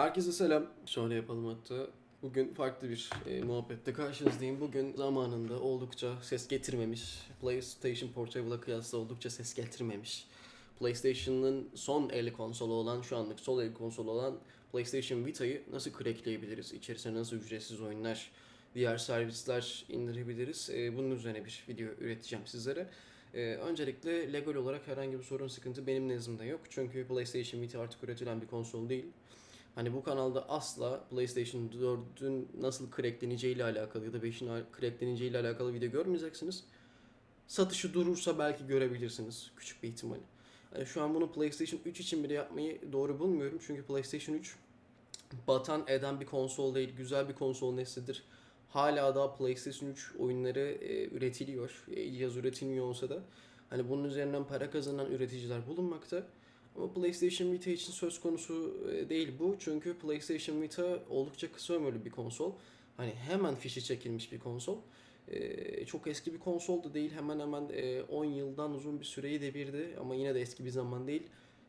Herkese selam. Şöyle yapalım hatta. Bugün farklı bir e, muhabbette karşınızdayım. Bugün zamanında oldukça ses getirmemiş, PlayStation Portable'a kıyasla oldukça ses getirmemiş. PlayStation'ın son el konsolu olan, şu anlık sol el konsolu olan PlayStation Vita'yı nasıl crackleyebiliriz? İçerisine nasıl ücretsiz oyunlar, diğer servisler indirebiliriz? E, bunun üzerine bir video üreteceğim sizlere. E, öncelikle legal olarak herhangi bir sorun sıkıntı benim nezdimde yok. Çünkü PlayStation Vita artık üretilen bir konsol değil. Hani bu kanalda asla PlayStation 4'ün nasıl crackleneceği ile alakalı ya da 5'in crackleneceği ile alakalı video görmeyeceksiniz. Satışı durursa belki görebilirsiniz küçük bir ihtimal. Yani şu an bunu PlayStation 3 için bile yapmayı doğru bulmuyorum. Çünkü PlayStation 3 batan eden bir konsol değil. Güzel bir konsol neslidir. Hala daha PlayStation 3 oyunları e, üretiliyor. E, cihaz üretilmiyor olsa da. Hani bunun üzerinden para kazanan üreticiler bulunmakta. Ama PlayStation Vita için söz konusu e, değil bu. Çünkü PlayStation Vita oldukça kısa ömürlü bir konsol. Hani hemen fişi çekilmiş bir konsol. E, çok eski bir konsol da değil. Hemen hemen e, 10 yıldan uzun bir süreyi devirdi. Ama yine de eski bir zaman değil.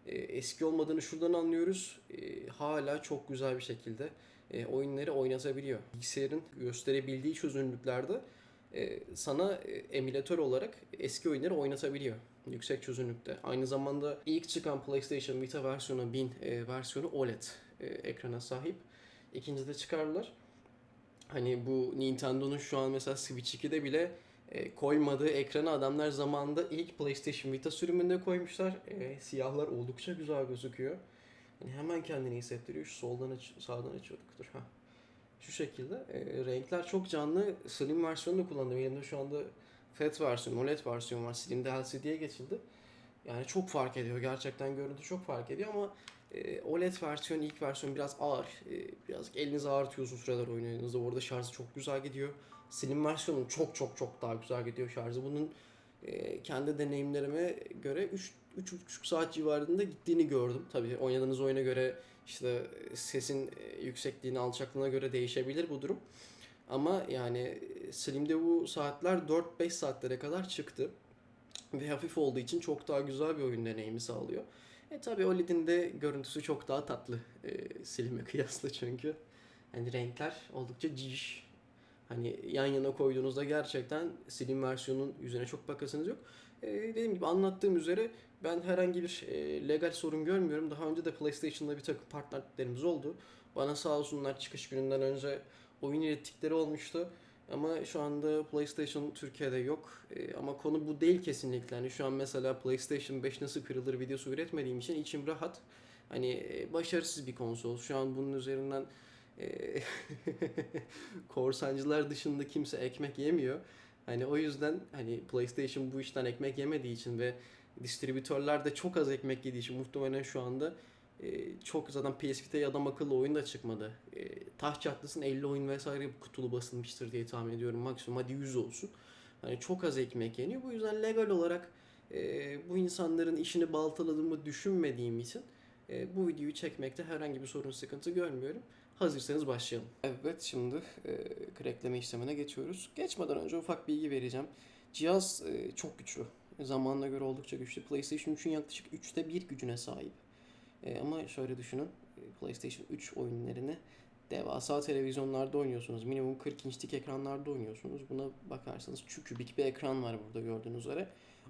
E, eski olmadığını şuradan anlıyoruz. E, hala çok güzel bir şekilde e, oyunları oynatabiliyor. Bilgisayarın gösterebildiği çözünürlüklerde e, sana e, emülatör olarak eski oyunları oynatabiliyor yüksek çözünürlükte. Aynı zamanda ilk çıkan PlayStation Vita versiyonu 1000 e, versiyonu OLED e, ekrana sahip. İkincide çıkardılar. Hani bu Nintendo'nun şu an mesela Switch 2'de bile e, koymadığı ekranı adamlar zamanında ilk PlayStation Vita sürümünde koymuşlar. E, siyahlar oldukça güzel gözüküyor. Hani hemen kendini hissettiriyor. Şu soldan aç, sağdan açıyorduk. Dur ha. Şu şekilde. E, renkler çok canlı. Slim versiyonu da kullandım. Elimde şu anda FAT versiyon, OLED versiyon var. Slim'de LCD'ye geçildi. Yani çok fark ediyor. Gerçekten görüntü çok fark ediyor ama e, OLED versiyon, ilk versiyon biraz ağır. E, biraz elinizi ağrıtıyorsun süreler oynadığınızda. Orada şarjı çok güzel gidiyor. Slim versiyonu çok çok çok daha güzel gidiyor şarjı. Bunun e, kendi deneyimlerime göre 3 3,5 saat civarında gittiğini gördüm. Tabii oynadığınız oyuna göre işte sesin e, yüksekliğine, alçaklığına göre değişebilir bu durum. Ama yani Slim'de bu saatler 4-5 saatlere kadar çıktı. Ve hafif olduğu için çok daha güzel bir oyun deneyimi sağlıyor. E tabi OLED'in de görüntüsü çok daha tatlı e, Slim'e kıyasla çünkü. Hani renkler oldukça ciş. Hani yan yana koyduğunuzda gerçekten Slim versiyonun yüzüne çok bakasınız yok. E, dediğim gibi anlattığım üzere ben herhangi bir e, legal sorun görmüyorum. Daha önce de PlayStation'da bir takım partnerliklerimiz oldu. Bana sağ olsunlar çıkış gününden önce oyun ürettikleri olmuştu. Ama şu anda PlayStation Türkiye'de yok. E, ama konu bu değil kesinlikle. Hani şu an mesela PlayStation 5 nasıl kırılır videosu üretmediğim için içim rahat. Hani e, başarısız bir konsol. Şu an bunun üzerinden e, korsancılar dışında kimse ekmek yemiyor. Hani o yüzden hani PlayStation bu işten ekmek yemediği için ve distribütörler de çok az ekmek yediği için muhtemelen şu anda e, çok zaten PS Vita'ya adam akıllı oyun da çıkmadı. E, taş çatlasın 50 oyun vesaire kutulu basılmıştır diye tahmin ediyorum. Maksimum hadi 100 olsun. Hani çok az ekmek yeniyor. Bu yüzden legal olarak e, bu insanların işini baltaladığımı düşünmediğim için e, bu videoyu çekmekte herhangi bir sorun sıkıntı görmüyorum. Hazırsanız başlayalım. Evet şimdi e, crackleme işlemine geçiyoruz. Geçmeden önce ufak bilgi vereceğim. Cihaz e, çok güçlü. Zamanına göre oldukça güçlü. PlayStation 3'ün yaklaşık 3'te 1 gücüne sahip. E, ama şöyle düşünün. e, PlayStation 3 oyunlarını devasa televizyonlarda oynuyorsunuz. Minimum 40 inçlik ekranlarda oynuyorsunuz. Buna bakarsanız çükübik bir ekran var burada gördüğünüz üzere.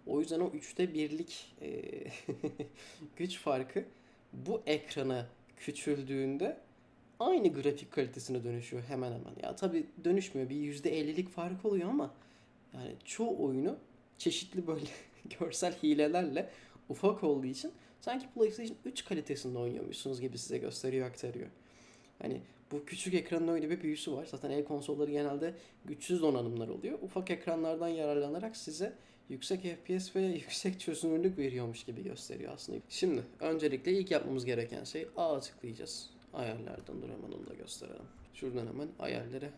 O yüzden o 3'te birlik e, güç farkı bu ekrana küçüldüğünde aynı grafik kalitesine dönüşüyor hemen hemen. Ya tabi dönüşmüyor. Bir %50'lik fark oluyor ama yani çoğu oyunu çeşitli böyle görsel hilelerle ufak olduğu için sanki PlayStation 3 kalitesinde oynuyormuşsunuz gibi size gösteriyor, aktarıyor. Hani bu küçük ekranın öyle bir büyüsü var. Zaten el konsolları genelde güçsüz donanımlar oluyor. Ufak ekranlardan yararlanarak size yüksek FPS ve yüksek çözünürlük veriyormuş gibi gösteriyor aslında. Şimdi öncelikle ilk yapmamız gereken şey A'ya tıklayacağız. Ayarlardan dur hemen onu da gösterelim. Şuradan hemen ayarlara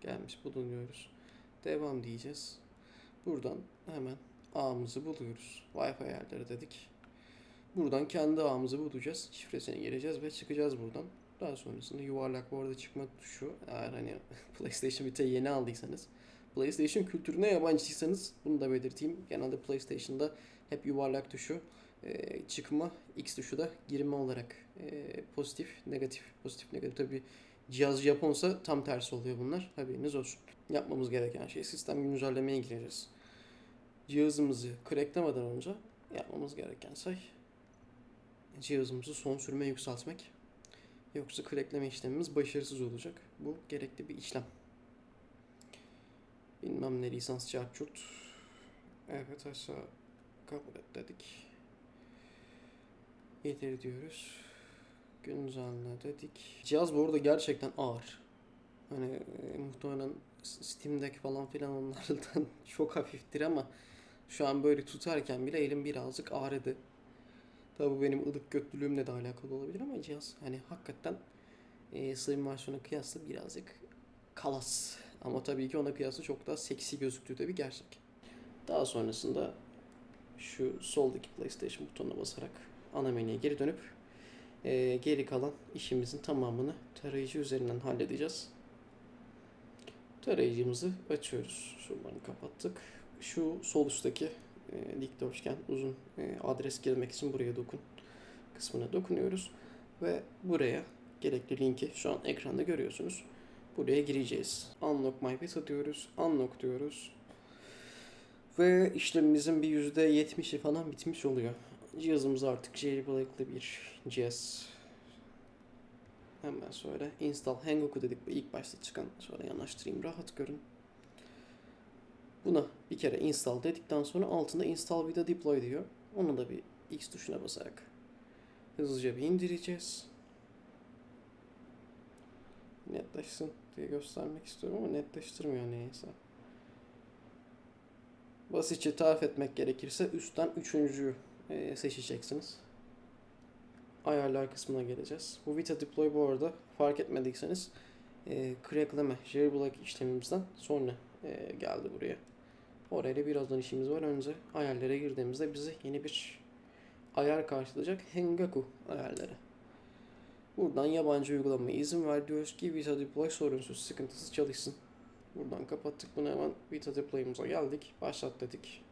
gelmiş bulunuyoruz. Devam diyeceğiz. Buradan hemen ağımızı buluyoruz. Wi-Fi ayarları dedik. Buradan kendi ağımızı bulacağız. Şifresini gireceğiz ve çıkacağız buradan. Daha sonrasında yuvarlak bu arada çıkma tuşu. Eğer hani PlayStation Vita'yı yeni aldıysanız. PlayStation kültürüne yabancıysanız bunu da belirteyim. Genelde PlayStation'da hep yuvarlak tuşu e, çıkma, X tuşu da girme olarak e, pozitif, negatif, pozitif, negatif. Tabi cihaz Japonsa tam tersi oluyor bunlar. Haberiniz olsun. Yapmamız gereken şey sistem güncellemeye gireceğiz. Cihazımızı cracklemeden önce yapmamız gereken şey cihazımızı son sürme yükseltmek. Yoksa crackleme işlemimiz başarısız olacak. Bu gerekli bir işlem. Bilmem ne lisans çarpçurt. Evet aşağı kabul et dedik. Getir diyoruz. Güncelle dedik. Cihaz bu arada gerçekten ağır. Hani e, muhtemelen Steam Deck falan filan onlardan çok hafiftir ama şu an böyle tutarken bile elim birazcık ağrıdı. Tabi bu benim ılık götlülüğümle de alakalı olabilir ama cihaz hani hakikaten e, Slim versiyona kıyasla birazcık kalas. Ama tabii ki ona kıyasla çok daha seksi gözüktüğü de bir gerçek. Daha sonrasında şu soldaki PlayStation butonuna basarak ana menüye geri dönüp e, geri kalan işimizin tamamını tarayıcı üzerinden halledeceğiz. Tarayıcımızı açıyoruz. Şuradan kapattık. Şu sol üstteki e, dikdörtgen uzun e, adres girmek için buraya dokun kısmına dokunuyoruz ve buraya gerekli linki şu an ekranda görüyorsunuz. Buraya gireceğiz. Unlock my beta diyoruz. Unlock diyoruz. Ve işlemimizin bir %70'i falan bitmiş oluyor. Cihazımız artık jailbreak'lı bir cihaz. Hemen söyle. Install Hangoku dedik bu ilk başta çıkan. Sonra yanaştırayım rahat görün. Buna bir kere install dedikten sonra altında install vida deploy diyor. Onu da bir X tuşuna basarak hızlıca bir indireceğiz. Netleşsin diye göstermek istiyorum ama netleştirmiyor neyse. Basitçe tarif etmek gerekirse üstten üçüncüyü e, seçeceksiniz. Ayarlar kısmına geleceğiz. Bu Vita Deploy bu arada fark etmediyseniz e, crackleme, jailbreak işlemimizden sonra e, geldi buraya. Orayla birazdan işimiz var. Önce ayarlara girdiğimizde bize yeni bir ayar karşılayacak. Hengaku ayarları. Buradan yabancı uygulamaya izin ver diyoruz ki Vita Deploy sorunsuz, sıkıntısız çalışsın. Buradan kapattık bunu hemen Vita Deploy'umuza geldik. Başlat dedik.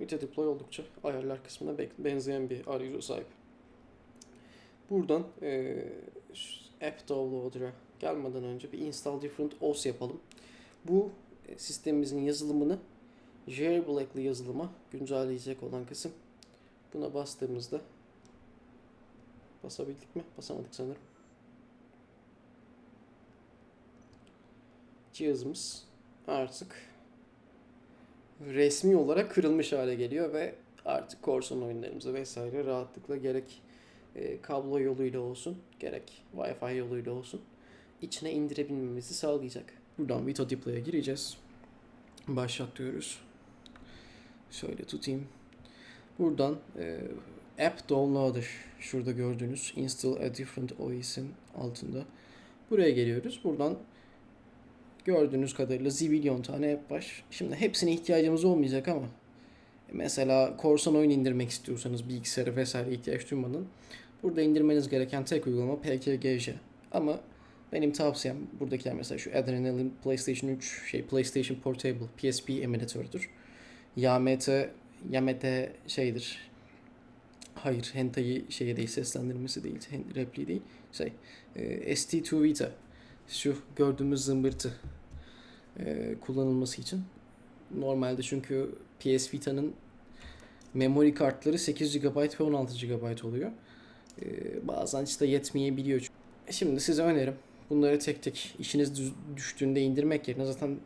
Vita Deploy oldukça ayarlar kısmına benzeyen bir arayüze sahip. Buradan e, App Downloader'a gelmeden önce bir Install Different OS yapalım. Bu sistemimizin yazılımını jailbreak'lı yazılıma güncelleyecek olan kısım. Buna bastığımızda basabildik mi? Basamadık sanırım. Cihazımız artık resmi olarak kırılmış hale geliyor ve artık korsan oyunlarımızı vesaire rahatlıkla gerek e, kablo yoluyla olsun gerek Wi-Fi yoluyla olsun içine indirebilmemizi sağlayacak. Buradan Vita Deploy'a gireceğiz. Başlat diyoruz. Şöyle tutayım. Buradan e, App Downloader şurada gördüğünüz Install a Different OS'in altında. Buraya geliyoruz. Buradan gördüğünüz kadarıyla zibilyon tane app var. Şimdi hepsine ihtiyacımız olmayacak ama mesela korsan oyun indirmek istiyorsanız bilgisayara vesaire ihtiyaç duymadan burada indirmeniz gereken tek uygulama PKGJ. Ama benim tavsiyem buradakiler mesela şu Adrenaline PlayStation 3 şey PlayStation Portable PSP emülatörüdür. YMT YMT şeydir. Hayır, hentai şeye değil, seslendirmesi değil, repliği değil. Şey, e, ST2 Vita. Şu gördüğümüz zımbırtı e, kullanılması için. Normalde çünkü PS Vita'nın memory kartları 8 GB ve 16 GB oluyor. E, bazen işte yetmeyebiliyor. Şimdi size önerim bunları tek tek işiniz düştüğünde indirmek yerine zaten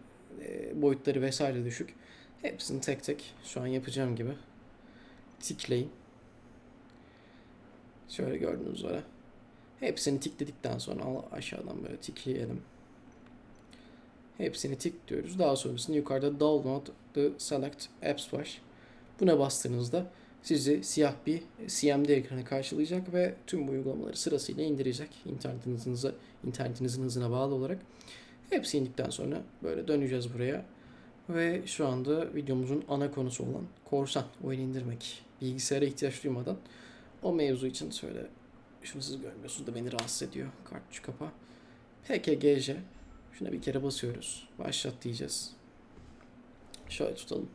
e, boyutları vesaire düşük. Hepsini tek tek şu an yapacağım gibi tikleyin. Şöyle gördüğünüz üzere. Hepsini tikledikten sonra aşağıdan böyle tikleyelim. Hepsini tik diyoruz. Daha sonrasında yukarıda Download the Select Apps var. Buna bastığınızda sizi siyah bir CMD ekranı karşılayacak ve tüm bu uygulamaları sırasıyla indirecek internetinizin, internetinizin hızına bağlı olarak. Hepsi indikten sonra böyle döneceğiz buraya. Ve şu anda videomuzun ana konusu olan korsan oyun indirmek. Bilgisayara ihtiyaç duymadan o mevzu için şöyle şunu siz görmüyorsunuz da beni rahatsız ediyor. Kartuşu kapa. PKGJ. Şuna bir kere basıyoruz. Başlat diyeceğiz. Şöyle tutalım.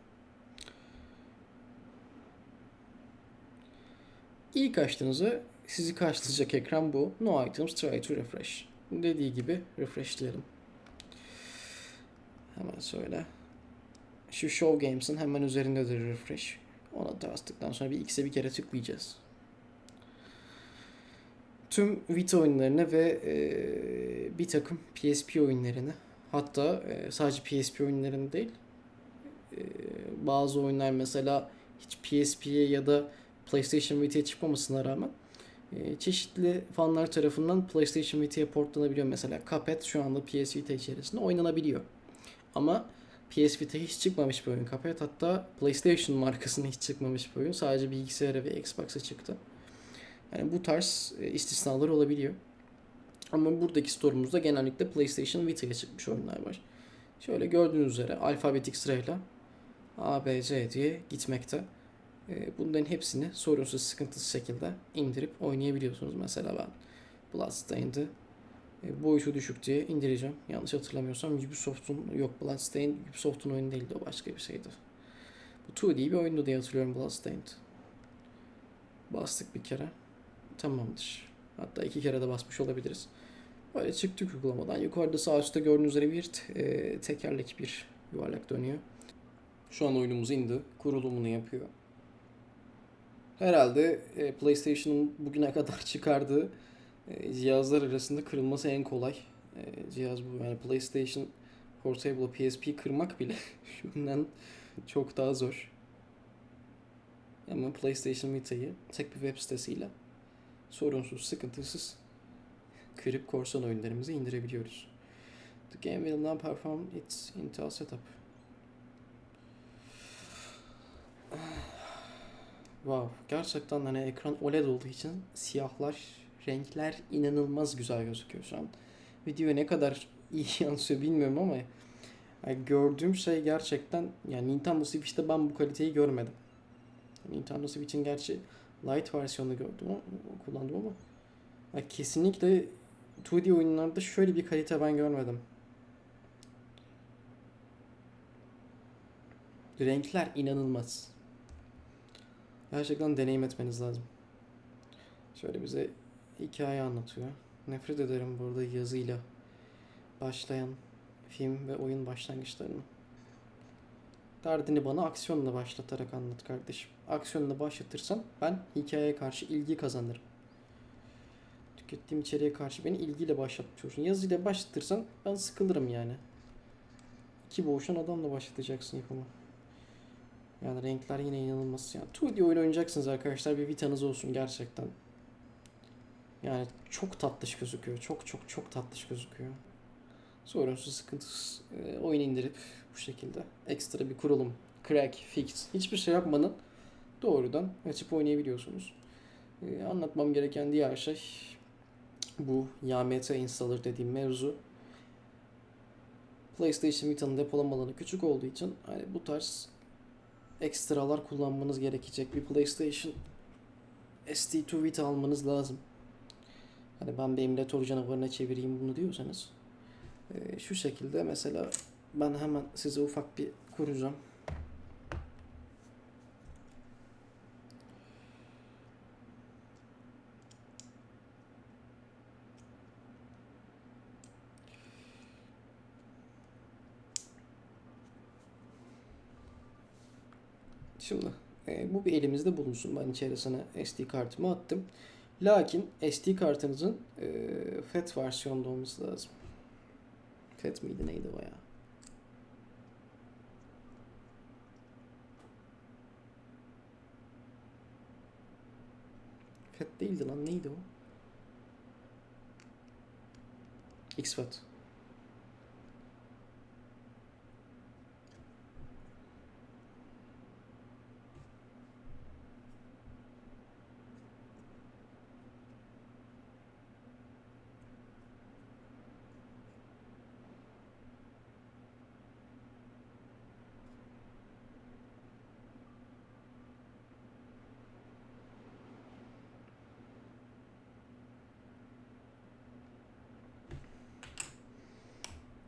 İlk açtığınızda sizi karşılayacak ekran bu. No items try to refresh. Dediği gibi refresh diyelim. Hemen söyle. Şu Show Games'in hemen üzerindedir refresh. Ona bastıktan sonra bir X'e bir kere tıklayacağız. Tüm Vita oyunlarını ve e, bir takım PSP oyunlarını hatta e, sadece PSP oyunlarını değil e, bazı oyunlar mesela hiç PSP'ye ya da PlayStation Vita'ya çıkmamasına rağmen e, çeşitli fanlar tarafından PlayStation Vita'ya portlanabiliyor. Mesela Cuphead şu anda PS Vita içerisinde oynanabiliyor. Ama PS Vita hiç çıkmamış bir oyun Cuphead. Hatta PlayStation markasına hiç çıkmamış bir oyun. Sadece bilgisayara ve Xbox'a çıktı. Yani bu tarz e, istisnalar olabiliyor. Ama buradaki store'umuzda genellikle PlayStation Vita'ya çıkmış oyunlar var. Şöyle gördüğünüz üzere alfabetik sırayla A, B, C diye gitmekte. E, Bunların hepsini sorunsuz sıkıntısız şekilde indirip oynayabiliyorsunuz. Mesela ben Bloodstained'i e, boyutu düşük diye indireceğim. Yanlış hatırlamıyorsam Ubisoft'un yok Bloodstained Ubisoft'un oyunu değildi o başka bir şeydi. Bu 2D bir oyundu diye hatırlıyorum Bloodstained. Bastık bir kere. Tamamdır. Hatta iki kere de basmış olabiliriz. Böyle çıktık uygulamadan. Yukarıda sağ üstte gördüğünüz üzere bir e, tekerlek bir yuvarlak dönüyor. Şu an oyunumuz indi. Kurulumunu yapıyor. Herhalde e, PlayStation'ın bugüne kadar çıkardığı e, cihazlar arasında kırılması en kolay e, cihaz bu. Yani PlayStation Portable PSP kırmak bile şundan çok daha zor. Ama PlayStation Vita'yı tek bir web sitesiyle sorunsuz, sıkıntısız kırıp korsan oyunlarımızı indirebiliyoruz. The game will now perform its Intel setup. Wow, gerçekten hani ekran OLED olduğu için siyahlar, renkler inanılmaz güzel gözüküyor şu an. Video ne kadar iyi yansıyor bilmiyorum ama yani gördüğüm şey gerçekten yani Nintendo Switch'te ben bu kaliteyi görmedim. Nintendo Switch'in gerçi Lite versiyonunu gördüm kullandım ama yani kesinlikle 2D oyunlarda şöyle bir kalite ben görmedim. Renkler inanılmaz. Gerçekten deneyim etmeniz lazım. Şöyle bize hikaye anlatıyor. Nefret ederim burada yazıyla başlayan film ve oyun başlangıçlarını. Derdini bana aksiyonla başlatarak anlat kardeşim. Aksiyonla başlatırsan ben hikayeye karşı ilgi kazanırım. Tükettiğim içeriğe karşı beni ilgiyle başlatmış olursun. Yazıyla başlatırsan ben sıkılırım yani. İki boğuşan adamla başlatacaksın yapımı. Yani renkler yine inanılmaz. Yani 2D oyun oynayacaksınız arkadaşlar. Bir Vita'nız olsun gerçekten. Yani çok tatlış gözüküyor. Çok çok çok tatlış gözüküyor. Sorunsuz, sıkıntısız e, oyun indirip bu şekilde ekstra bir kurulum, crack, fix hiçbir şey yapmadan doğrudan açıp oynayabiliyorsunuz. E, anlatmam gereken diğer şey bu YMT installer dediğim mevzu. PlayStation Vita'nın depolama alanı küçük olduğu için hani bu tarz ekstralar kullanmanız gerekecek. Bir PlayStation SD2 Vita almanız lazım. Hani ben bir emülatör canavarına çevireyim bunu diyorsanız e, şu şekilde mesela ben hemen size ufak bir kuracağım. Şimdi e, bu bir elimizde bulunsun. Ben içerisine SD kartımı attım. Lakin SD kartınızın e, FAT versiyonda olması lazım. FAT miydi neydi o ya? FAT değildi lan neydi o? XFAT.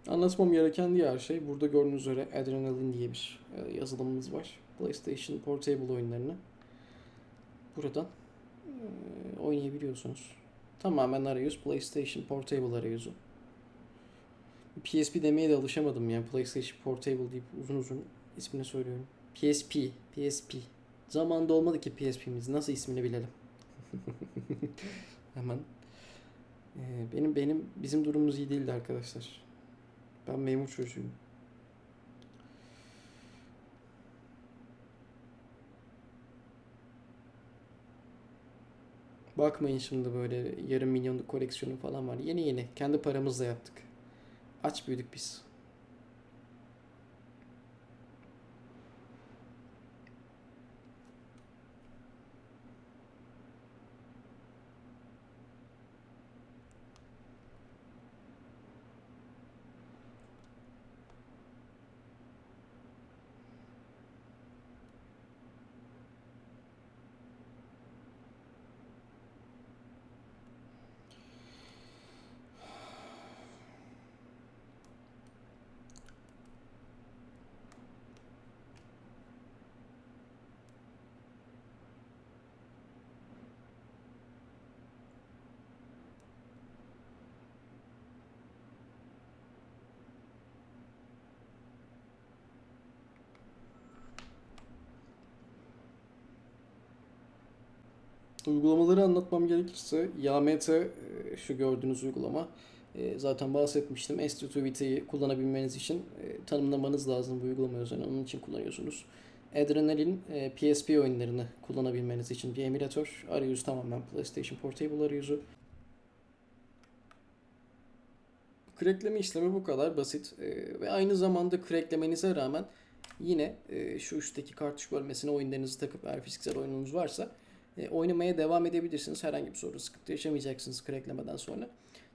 Anlatmam gereken diğer şey burada gördüğünüz üzere Adrenaline diye bir e, yazılımımız var. PlayStation Portable oyunlarını buradan oynayabiliyorsunuz. Tamamen arayüz PlayStation Portable arayüzü. PSP demeye de alışamadım ya. PlayStation Portable deyip uzun uzun ismini söylüyorum. PSP, PSP. Zamanında olmadı ki PSP'miz. Nasıl ismini bilelim. Hemen. Ee, benim benim bizim durumumuz iyi değildi arkadaşlar. Ben memur çocuğuyum. Bakmayın şimdi böyle yarım milyonluk koleksiyonum falan var. Yeni yeni. Kendi paramızla yaptık. Aç büyüdük biz. Uygulamaları anlatmam gerekirse YAMT e, şu gördüğünüz uygulama. E, Zaten bahsetmiştim. S2 Vta'yı kullanabilmeniz için e, tanımlamanız lazım bu uygulama üzerine. Onun için kullanıyorsunuz. Adrenaline e, PSP oyunlarını kullanabilmeniz için bir emülatör. Arayüz tamamen PlayStation Portable arayüzü. Crackleme işlemi bu kadar basit ve aynı zamanda cracklemenize rağmen yine şu üstteki kartuş bölmesine oyunlarınızı takıp eğer fiziksel oyununuz varsa e, oynamaya devam edebilirsiniz. Herhangi bir sorun, sıkıntı yaşamayacaksınız cracklemeden sonra.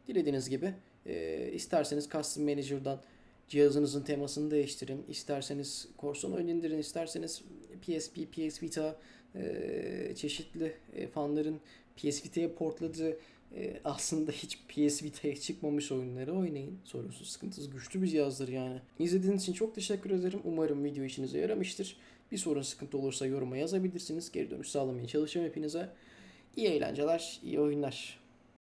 Dilediğiniz gibi e, isterseniz Custom Manager'dan cihazınızın temasını değiştirin. İsterseniz Corson oyun indirin. isterseniz PSP, PS Vita e, çeşitli e, fanların PS Vita'ya portladığı e, aslında hiç PS Vita'ya çıkmamış oyunları oynayın. Sorunsuz, sıkıntısız, güçlü bir cihazdır yani. İzlediğiniz için çok teşekkür ederim. Umarım video işinize yaramıştır. Bir sorun sıkıntı olursa yoruma yazabilirsiniz. Geri dönüş sağlamaya çalışacağım hepinize. İyi eğlenceler, iyi oyunlar.